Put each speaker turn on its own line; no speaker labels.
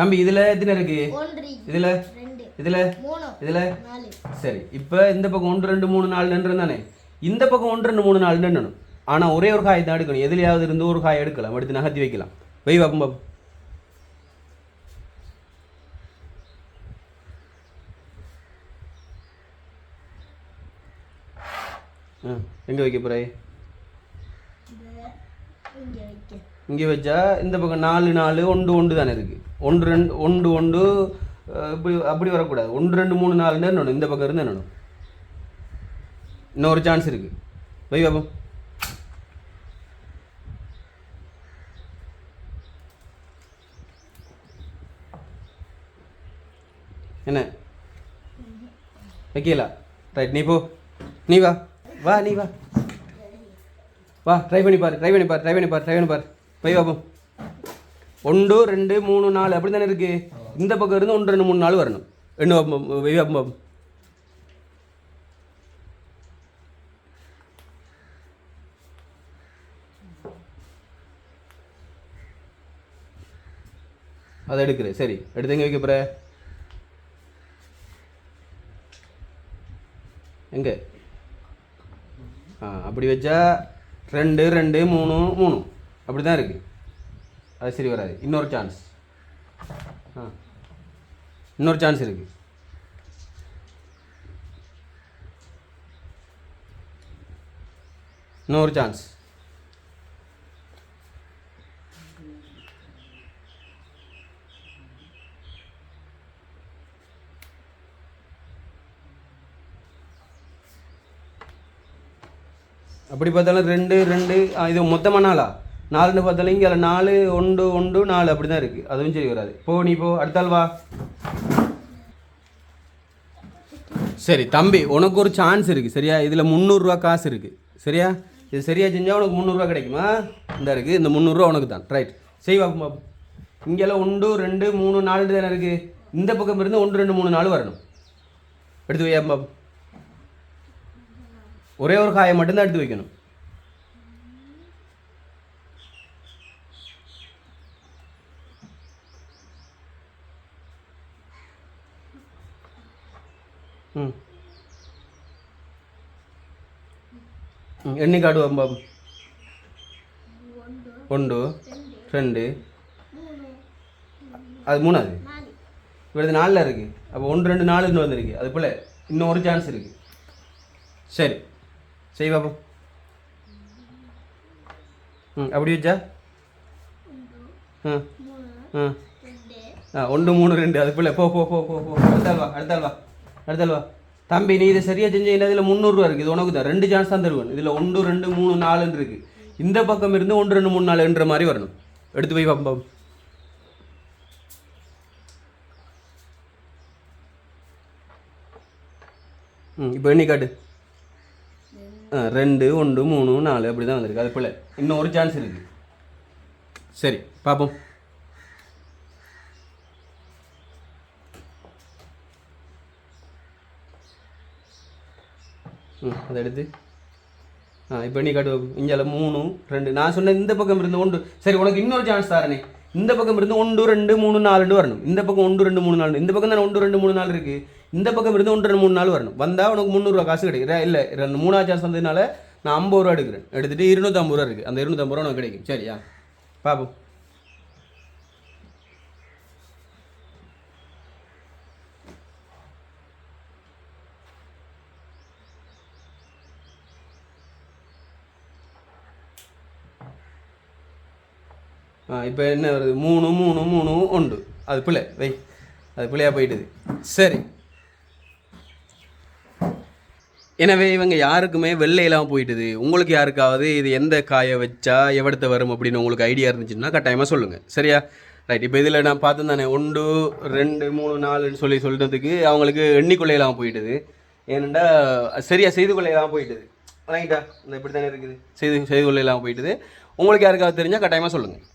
தம்பி இதுல எத்தனை இருக்கு? இதுல? இதுல? இதுல? சரி இப்போ இந்த பக்கம் ஒன்று ரெண்டு மூணு நாலு நின்று தானே? இந்த பக்கம் ஒன்று ரெண்டு மூணு நாலு நின்றணும் ஆனால் ஒரே ஒரு காய் தான் எடுக்கணும். எதுலையாவது இருந்து ஒரு காய் எடுக்கலாம். எடுத்து நகர்த்தி வைக்கலாம். வை பாப்போம் பாப்போம் ஆ எங்கே வைக்க போகிறாய்
இங்கே
வச்சா இந்த பக்கம் நாலு நாலு ஒன்று ஒன்று தானே இருக்குது ஒன்று ரெண்டு ஒன்று ஒன்று இப்படி அப்படி வரக்கூடாது. ஒன்று ரெண்டு மூணு நாலு நிறணும் இந்த பக்கம் இருந்து நிறணும் இன்னொரு சான்ஸ் இருக்குது வை பாபம் என்ன? வைக்கலா ரைட் நீ போ. நீ வா. வா நீ வா. வா ட்ரை பண்ணி பாரு ட்ரை பண்ணி பாரு ட்ரை பண்ணி பாரு ட்ரை பண்ணி பாரு. போய் பார்ப்போம் ஒன்று ரெண்டு மூணு நாலு அப்படி தானே இருக்குது இந்த பக்கம் இருந்து ஒன்று ரெண்டு மூணு நாலு வரணும். ரெண்டு அதை எடுக்கிறேன் சரி. எடுத்து எங்கே வைக்க போகிற எங்கே? ஆ அப்படி வச்சா ரெண்டு ரெண்டு மூணு மூணு. அப்படி தான் இருக்குது அது சரி வராது. இன்னொரு சான்ஸ் ஆ. இன்னொரு சான்ஸ் இருக்குது இன்னொரு சான்ஸ் அப்படி பார்த்தாலும் ரெண்டு ரெண்டு ஆ, இது மொத்தமாக நாளா நாலுன்னு பார்த்தாலும் இங்கே நாலு ஒன்று ஒன்று நாலு அப்படி தான் இருக்குது அதுவும் சரி வராது. போ நீ போ அடுத்தால் வா. சரி தம்பி உனக்கு ஒரு சான்ஸ் இருக்குது சரியா? இதில் முந்நூறுரூவா காசு இருக்குது சரியா? இது சரியாக செஞ்சால் உனக்கு முந்நூறுரூவா கிடைக்குமா? இந்த இருக்குது இந்த முந்நூறுரூவா உனக்கு தான். ரைட் செய் பாப்போம் பாப்போம் இங்கெல்லாம் ஒன்று ரெண்டு மூணு நாலு தானே இருக்குது இந்த பக்கம் இருந்து ஒன்று ரெண்டு மூணு நாலு வரணும். எடுத்து வையா பாப்போம் ஒரே ஒரு காயை மட்டும்தான் எடுத்து வைக்கணும். எண்ணி காட்டுவோம் பாபு ஒன்று ரெண்டு. அது மூணாவது? இவரது நாலில் இருக்குது அப்போ ஒன்று ரெண்டு நாலு இன்னும் வந்திருக்கு. அது போல் இன்னும் ஒரு சான்ஸ் இருக்குது சரி. செய் பாப்போம். ம் அப்படி வச்சா? ஆ ஆ ஒன்று மூணு ரெண்டு. அது போல். போ போ போ போ போ. அடுத்தாள் வா அடுத்தாள் வா. அடுத்தல்வா? தம்பி நீ இதை சரியாக செஞ்சீங்கன்னா இதில் முந்நூறுரூவா இருக்குது இது உனக்கு தான். ரெண்டு சான்ஸ் தான் தருவேன். இதில் ஒன்று ரெண்டு மூணு நாலுன்னு இருக்குது இந்த பக்கம் இருந்து ஒன்று ரெண்டு மூணு நாலுன்ற மாதிரி வரணும். எடுத்து போய் பார்ப்போம் ம் இப்போ எண்ணி காட்டு. ஆ ரெண்டு ஒன்று மூணு நாலு அப்படி தான் வந்திருக்கு. அது போல். இன்னும் ஒரு சான்ஸ் இருக்குது சரி பார்ப்போம் ம் அதை எடுத்து. ஆ இப்போ நீ காட்டு இஞ்சால மூணு ரெண்டு. நான் சொன்ன இந்த பக்கம் இருந்து ஒன்று. சரி உனக்கு இன்னொரு சான்ஸ் தாரணே இந்த பக்கம் இருந்து ஒன்று ரெண்டு மூணு நாலுன்னு வரணும். இந்த பக்கம் ஒன்று ரெண்டு மூணு நாலு இந்த பக்கம் தானே ஒன்று ரெண்டு மூணு நாலு இருக்குது இந்த பக்கம் இருந்து ஒன்று ரெண்டு மூணு நாள் வரணும். வந்தால் உனக்கு முந்நூறுரூவா காசு கிடைக்கும். இல்லை ரெண்டு மூணாவது சான்ஸ் வந்ததுனால நான் ஐம்பது ரூபா எடுக்கிறேன். எடுத்துகிட்டு இருநூற்றம்பது ரூபா இருக்குது அந்த இருநூற்றம்பது ரூபா உனக்கு கிடைக்கும். சரியா? பார்ப்போம் இப்போ என்ன வருது? மூணு மூணு மூணு உண்டு. அது பிள்ளை வை. அது பிள்ளையா போயிட்டுது. சரி. எனவே இவங்க யாருக்குமே வெள்ளையெல்லாம் போயிட்டுது. உங்களுக்கு யாருக்காவது இது எந்த காயை வச்சா எவ்வளத்த வரும் அப்படின்னு உங்களுக்கு ஐடியா இருந்துச்சுன்னா கட்டாயமாக சொல்லுங்கள் சரியா? ரைட் இப்போ இதில் நான் பார்த்தேன் தானே. ஒன்று ரெண்டு மூணு நாலுன்னு சொல்லி சொல்கிறதுக்கு அவங்களுக்கு எண்ணிக்கொள்ளையெல்லாம் போயிட்டுது. ஏனெண்டா சரியாக செய்து கொள்ளையெல்லாம் போயிட்டுது. ரைட்டா இந்த இப்படி தானே இருக்குது? செய்து செய்து கொள்ளையெல்லாம் போயிட்டுது. உங்களுக்கு யாருக்காவது தெரிஞ்சால் கட்டாயமாக சொல்லுங்கள்